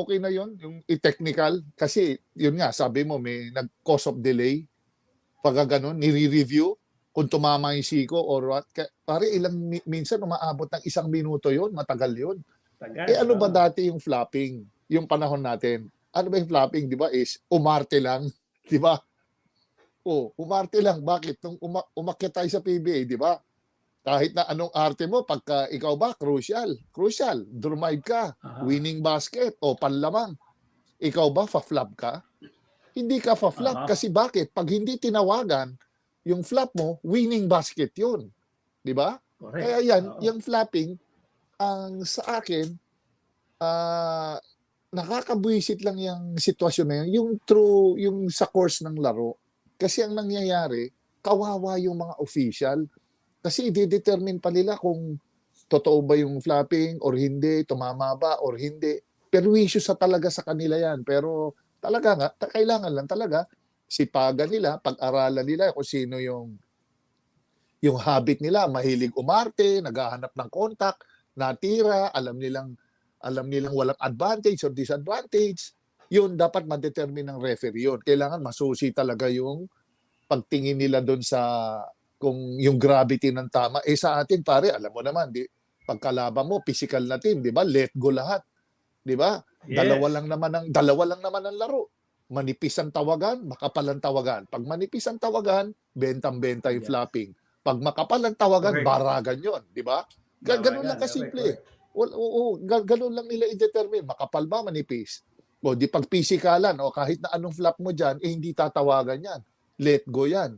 okay na yon yung i-technical. Kasi yun nga sabi mo may nag-cause of delay. Pagka ganun nire-review kung tumama yung siko or what. Pare ilang mi- minsan umaabot ng isang minuto yon matagal yon Tagal. eh ano ba dati yung flapping yung panahon natin? Ano ba yung flapping di ba is umarte lang di ba? Oh umarte lang. Bakit? Nung uma- umakyat tayo sa PBA di ba kahit na anong arte mo pagka ikaw ba crucial crucial drive ka Aha. winning basket o panlamang. Ikaw ba fa-flop ka? Hindi ka fa-flop Aha. kasi bakit? Pag hindi tinawagan, yung flop mo, winning basket yun. Di ba? Kaya yan, Oo. yung flopping, ang sa akin, ah nakakabwisit lang yung sitwasyon na yun. Yung true, yung sa course ng laro. Kasi ang nangyayari, kawawa yung mga official. Kasi i-determine pa nila kung totoo ba yung flapping or hindi, tumama ba or hindi. Perwisyo sa talaga sa kanila yan. Pero talaga nga, kailangan lang talaga sipagan nila, pag-aralan nila kung sino yung yung habit nila, mahilig umarte, naghahanap ng contact, natira, alam nilang alam nilang walang advantage or disadvantage. Yun dapat ma-determine ng referee yun. Kailangan masusi talaga yung pagtingin nila doon sa kung yung gravity ng tama. Eh sa atin pare, alam mo naman, di pagkalaban mo physical na team, di ba? Let go lahat. Di ba? Yes. Dalawa lang naman ang dalawa lang naman ang laro. Manipis ang tawagan, makapal ang tawagan. Pag manipis ang tawagan, bentang-benta yung Yes. flopping. Pag makapal ang tawagan, Correct. baragan 'yon, di ba? Ga- ganun lang kasimple. correct. Oo, oo, ga- ganun lang nila i-determine. Makapal ba, manipis? O di pag pisikalan, o kahit na anong flap mo dyan, eh hindi tatawagan yan. Let go yan.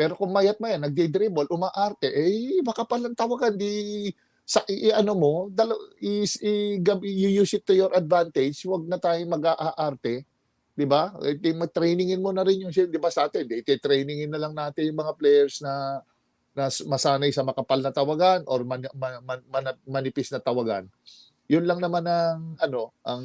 Pero kung mayat maya, nagde-dribble, umaarte, eh makapal ang tawagan, di sa i, i- ano mo, dalo, is, i, you use it to your advantage, wag na tayong mag-aarte. Di ba? Eh, di mag-trainingin mo na rin yung, di ba sa atin, di, trainingin na lang natin yung mga players na na masanay sa makapal na tawagan or man, man- man- man- manipis na tawagan. Yun lang naman ang ano, ang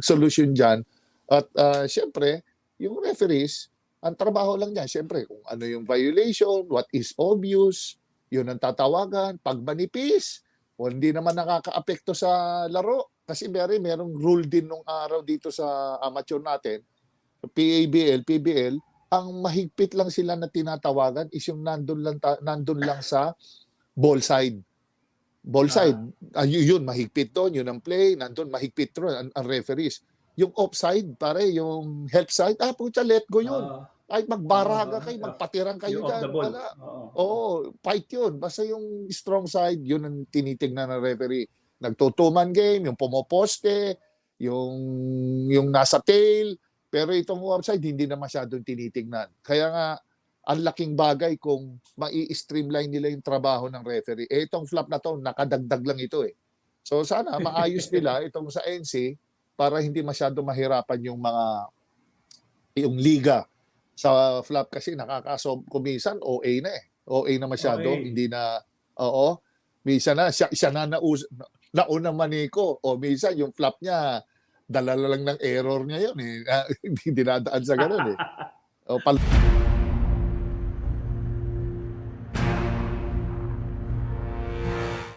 solution diyan. At ah, syempre, yung referees, ang trabaho lang niyan, syempre, kung ano yung violation, what is obvious, yun ang tatawagan. Pag manipis, o hindi naman nakakaapekto sa laro. Kasi Mary, merong rule din nung araw dito sa amateur natin, PABL, PBL, ang mahigpit lang sila na tinatawagan is yung nandun lang, ta- nandun lang sa ball side. Ball Ah. side, ah, yun, mahigpit doon, yun ang play, nandun mahigpit doon ang, ang referees. Yung offside, pare, yung help side, ah, pucha, let go yun. Oo. Ay, magbaraga Ah, kayo, ah, magpatirang kayo dyan. Wala. Oo. Oo, fight yun. Basta yung strong side, yun ang tinitignan ng referee. Nagtutuman game, yung pumoposte, yung, yung nasa tail. Pero itong offside, hindi na masyadong tinitignan. Kaya nga, ang laking bagay kung mai-streamline nila yung trabaho ng referee. Eh, itong flap na to, nakadagdag lang ito eh. So sana maayos nila itong sa NC para hindi masyado mahirapan yung mga yung liga sa flap kasi nakakasob kumisan OA na eh. OA na masyado, OA. hindi na oo. Minsan na siya, siya na naus, nauna maniko o minsan yung flap niya dalala lang ng error niya yun eh. Hindi dinadaan sa ganun eh. O, pal-